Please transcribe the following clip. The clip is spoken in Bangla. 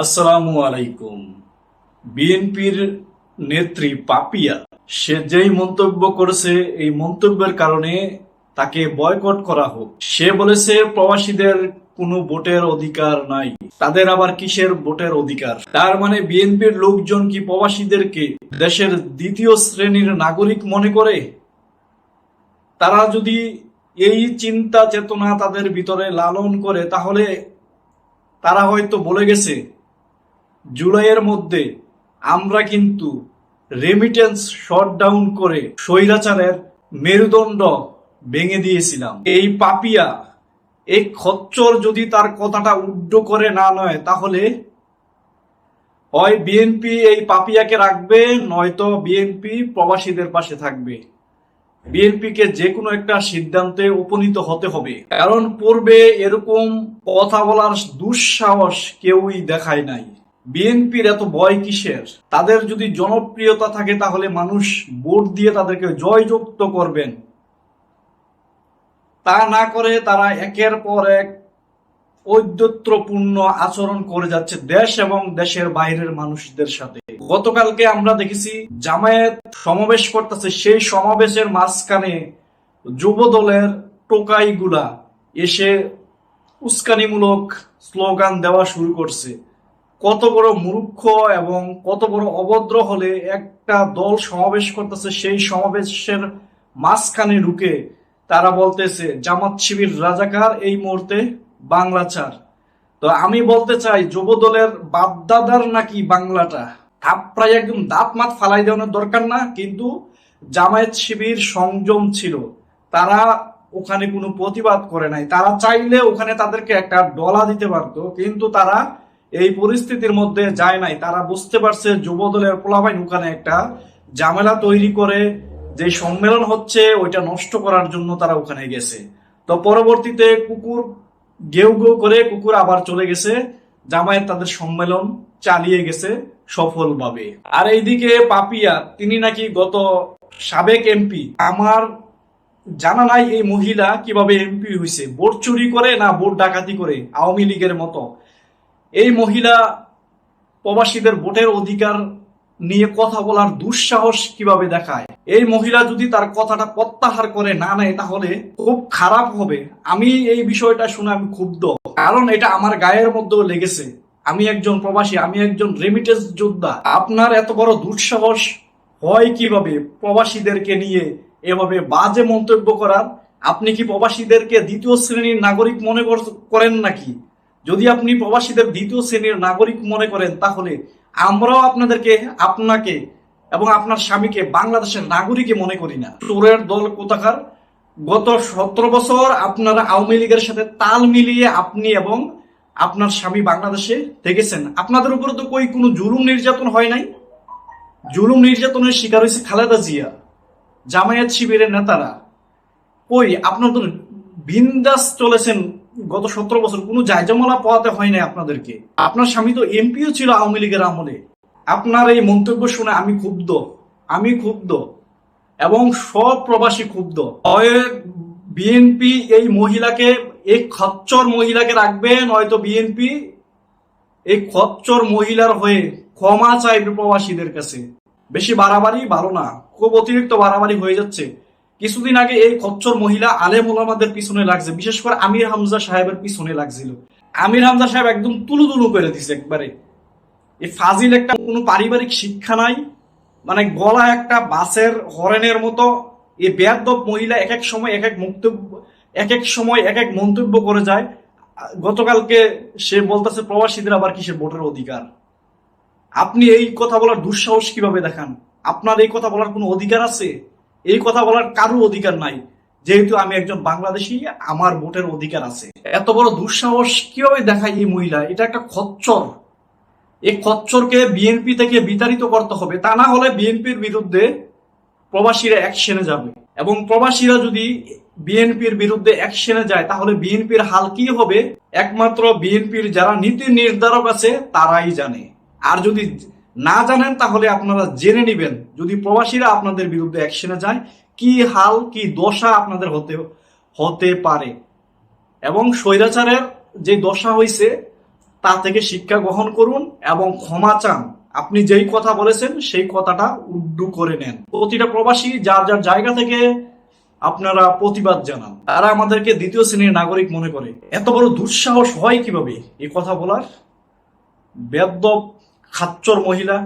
আসসালামু আলাইকুম। বিএনপির নেত্রী পাপিয়া, সে যেই মন্তব্য করেছে, এই মন্তব্যের কারণে তাকে বয়কট করা হোক। সে বলেছে, প্রবাসীদের কোনো ভোটের অধিকার নাই। তাদের আবার কিসের ভোটের অধিকার? তার মানে বিএনপির লোকজন কি প্রবাসীদেরকে দেশের দ্বিতীয় শ্রেণির নাগরিক মনে করে? তারা যদি এই চিন্তা চেতনা তাদের ভিতরে লালন করে, তাহলে তারা হয়তো বলে গেছে জুলাইয়ের মধ্যে আমরা কিন্তু রেমিটেন্স শট ডাউন করে স্বৈরাচারের মেরুদণ্ড ভেঙে দিয়েছিলাম। এই পাপিয়া, এই খচ্চর যদি তার কথাটা উড্ড করে না নয়, তাহলে হয় বিএনপি এই পাপিয়াকে রাখবে, নয়তো বিএনপি প্রবাসীদের পাশে থাকবে। বিএনপিকে যে কোনো একটা সিদ্ধান্তে উপনীত হতে হবে। কারণ পূর্বে এরকম কথা বলার দুঃসাহস কেউই দেখায় নাই। বিএনপির এত ভয় কিসের? তাদের যদি জনপ্রিয়তা থাকে, তাহলে মানুষ ভোট দিয়ে তাদেরকে জয়যুক্ত করবেন। তা না করে তারা একের পর এক ঔদ্ধত্যপূর্ণ আচরণ করে যাচ্ছে দেশ এবং দেশের বাইরের মানুষদের সাথে। গতকালকে আমরা দেখেছি, জামায়াত সমাবেশ করতেছে, সেই সমাবেশের মাঝখানে যুব দলের টোকাইগুলা এসে উস্কানিমূলক স্লোগান দেওয়া শুরু করছে। কত বড় মূর্খ এবং কত বড় অভদ্র হলে একটা দল সমাবেশ করতেছে, সেই সমাবেশের মাঝখানে ঢুকে তারা বলতেছে, জামাত শিবির রাজাকার, এই মুহূর্তে বাংলা চার তো আমি বলতে চাই, যুব দলের বাপদাদার নাকি বাংলাটা? প্রায় একদম দাঁত মাত ফালাই দেওয়ানোর দরকার না, কিন্তু জামায়াত শিবির সংযম ছিল। তারা ওখানে কোনো প্রতিবাদ করে নাই। তারা চাইলে ওখানে তাদেরকে একটা ডলা দিতে পারতো, কিন্তু তারা এই পরিস্থিতির মধ্যে যায় নাই। তারা বুঝতে পারছে যুব দলের পোলাবাইন ওখানে একটা ঝামেলা তৈরি করে যে সম্মেলন হচ্ছে ওইটা নষ্ট করার জন্য তারা ওখানে গেছে। তো পরবর্তীতে কুকুর গেউ গেউ করে কুকুর আবার চলে গেছে। জামায়াত তাদের সম্মেলন চালিয়ে গেছে সফলভাবে। আর এইদিকে পাপিয়া, তিনি নাকি গত সাবেক এমপি। আমার জানা নাই এই মহিলা কীভাবে এমপি হয়েছে ভোট চুরি করে না ভোট ডাকাতি করে আওয়ামী লীগের মতো? এই মহিলা প্রবাসীদের ভোটের অধিকার নিয়ে কথা বলার দুঃসাহস কীভাবে দেখায়? এই মহিলা যদি তার কথাটা প্রত্যাহার করে না নেয়, তাহলে খুব খারাপ হবে। আমি এই বিষয়টা শুনে আমি ক্ষুব্ধ। কারণ এটা আমার গায়ের মধ্যেও লেগেছে। আমি একজন প্রবাসী, আমি একজন রেমিটেন্স যোদ্ধা। আপনার এত বড় দুঃসাহস হয় কীভাবে প্রবাসীদেরকে নিয়ে এভাবে বাজে মন্তব্য করার? আপনি কি প্রবাসীদেরকে দ্বিতীয় শ্রেণির নাগরিক মনে কর- করেন নাকি? যদি আপনি প্রবাসীদের দ্বিতীয় শ্রেণির নাগরিক মনে করেন, তাহলে আমরাও আপনাদেরকে, আপনাকে এবং আপনার স্বামীকে বাংলাদেশের নাগরিকে মনে করি না। চোরের দল কোথাকার? গত সতেরো বছর আপনারা আওয়ামী লীগের সাথে তাল মিলিয়ে আপনি এবং আপনার স্বামী বাংলাদেশে থেকেছেন। আপনাদের উপরে তো কই কোনো জুলুম নির্যাতন হয় নাই? জুলুম নির্যাতনের শিকার হয়েছে খালেদা জিয়া, জামায়াত শিবিরের নেতারা। কই, আপনার তো বিন্দাস চলেছেন গত সতেরো বছর। কোনো জায়জামালা পাওয়াতে হয় নাই আপনাদেরকে। আপনার স্বামী তো এমপিও ছিল আওয়ামী লীগের আমলে। আপনার এই মন্তব্য শুনে আমি ক্ষুব্ধ। আমি ক্ষুব্ধ। এবং সব প্রবাসী ক্ষুব্ধ। বিএনপি এই মহিলাকে এই খচ্চর মহিলাকে রাখবে নয়তো বিএনপি এই খচ্চর মহিলার হয়ে ক্ষমা চাইবে প্রবাসীদের কাছে। বেশি বাড়াবাড়ি ভালো না। খুব অতিরিক্ত বাড়াবাড়ি হয়ে যাচ্ছে। কিছুদিন আগে এই খচ্চর মহিলা আলেম ওলামাদের পিছনে লাগছে, বিশেষ করে আমির হামজা সাহেবের পিছনে লাগছিল। আমির হামজা সাহেব একদম তুলু তুলু করে দিছে একবারে। এই ফাজিল একটা কোনো পারিবারিক শিক্ষা নাই মানে গলা একটা বাসের হরেনের মতো। এই বেয়াদব মহিলা এক এক সময় এক এক মন্তব্য এক এক সময় এক এক মন্তব্য করে যায়। গতকালকে সে বলতেছে, প্রবাসীদের আবার কিসের ভোটের অধিকার? আপনি এই কথা বলার দুঃসাহস কীভাবে দেখান? আপনার এই কথা বলার কোনো অধিকার আছে? এই কথা বলার কারও অধিকার নাই। যেহেতু আমি একজন বাংলাদেশি, আমার ভোটের অধিকার আছে। এত বড় দুঃসাহস কীভাবে দেখায় এই মহিলা? এটা একটা খচ্চর। এই খচ্চরকে বিএনপি থেকে বিতাড়িত করতে হবে। তা না হলে বিএনপির বিরুদ্ধে প্রবাসীরা অ্যাকশনে যাবে। এবং প্রবাসীরা যদি বিএনপির বিরুদ্ধে অ্যাকশনে যায়, তাহলে বিএনপির হাল কি হবে? একমাত্র বিএনপির যারা নীতি নির্ধারক আছে, তারাই জানে। আর যদি না জানেন তাহলে আপনারা জেনে নেবেন যদি প্রবাসীরা আপনাদের বিরুদ্ধে অ্যাকশনে যায়, কি হাল, কি দশা আপনাদের হতে হতে পারে। এবং স্বৈরাচারের যে দশা হয়েছে তা থেকে শিক্ষা গ্রহণ করুন এবং ক্ষমা চান। আপনি যেই কথা বলেছেন, সেই কথাটা উড্ডু করে নেন। প্রতিটা প্রবাসী যার যার জায়গা থেকে আপনারা প্রতিবাদ জানান। তারা আমাদেরকে দ্বিতীয় শ্রেণির নাগরিক মনে করে। এত বড় দুঃসাহস হয় কীভাবে? এই কথা বলার বেদ্য খাচ্চর মহিলা